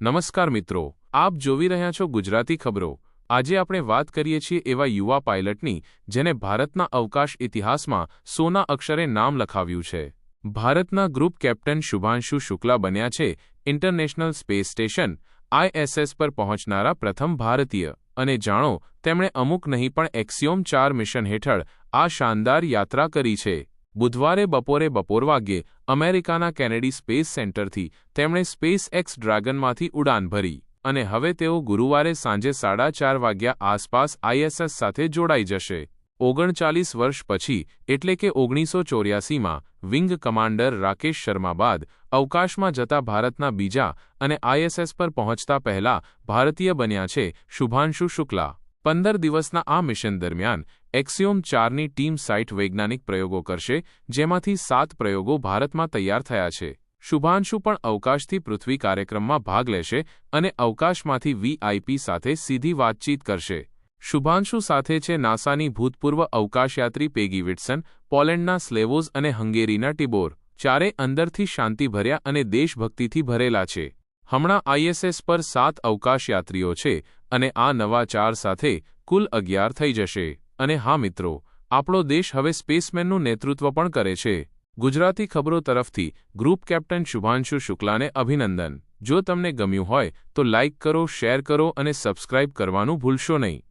નમસ્કાર મિત્રો, આપ જોવી રહ્યા છો ગુજરાતી ખબરો. આજે આપણે વાત કરીએ છીએ એવા યુવા પાયલટની, જેને ભારતના અવકાશ ઇતિહાસમાં સોના અક્ષરે નામ લખાવ્યું છે. ભારતના ગ્રુપ કેપ્ટન શુભાંશુ શુક્લા બન્યા છે ઇન્ટરનેશનલ સ્પેસ સ્ટેશન આઈએસએસ પર પહોંચનારા પ્રથમ ભારતીય. અને જાણો, તેમણે અમુક નહીં પણ એક્સિયોમ ચાર મિશન હેઠળ આ શાનદાર યાત્રા કરી છે. બુધવારે બપોરે બપોર વાગ્યે અમેરિકાના કેનેડી સ્પેસ સેન્ટરથી તેમણે સ્પેસ એક્સ ડ્રાગનમાંથી ઉડાન ભરી અને હવે તેઓ ગુરુવારે સાંજે સાડા ચાર વાગ્યા આસપાસ આઈએસએસ સાથે જોડાઈ જશે. ઓગણચાલીસ વર્ષ પછી, એટલે કે ઓગણીસો ચોર્યાસીમાં, વિંગ કમાન્ડર રાકેશ શર્મા બાદ, અવકાશમાં જતા ભારતના બીજા અને આઈએસએસ પર પહોંચતા પહેલા ભારતીય બન્યા છે શુભાંશુ શુક્લા. પંદર દિવસના આ મિશન દરમિયાન એક્સિયોમ ચારની ટીમ સાઇટ વૈજ્ઞાનિક પ્રયોગો કરશે, જેમાંથી સાત પ્રયોગો ભારતમાં તૈયાર થયા છે. શુભાંશુ પણ અવકાશથી પૃથ્વી કાર્યક્રમમાં ભાગ લેશે અને અવકાશમાંથી વીઆઈપી સાથે સીધી વાતચીત કરશે. શુભાંશુ સાથે છે નાસાની ભૂતપૂર્વ અવકાશયાત્રી પેગી વિટસન, પોલેન્ડના સ્લેવોઝ અને હંગેરીના ટિબોર, ચારે અંદરથી શાંતિભર્યા અને દેશભક્તિથી ભરેલા છે. હમણાં આઈએસએસ પર સાત અવકાશયાત્રીઓ છે અને આ નવા ચાર સાથે કુલ અગિયાર થઈ જશે. અને હા મિત્રો, આપણો દેશ હવે સ્પેસમેનનું નેતૃત્વ પણ કરે છે. ગુજરાતી ખબરો તરફથી ગ્રુપ કેપ્ટન શુભાંશુ શુક્લાને અભિનંદન. જો તમને ગમ્યું હોય તો લાઇક કરો, શેર કરો અને સબસ્ક્રાઇબ કરવાનું ભૂલશો નહીં.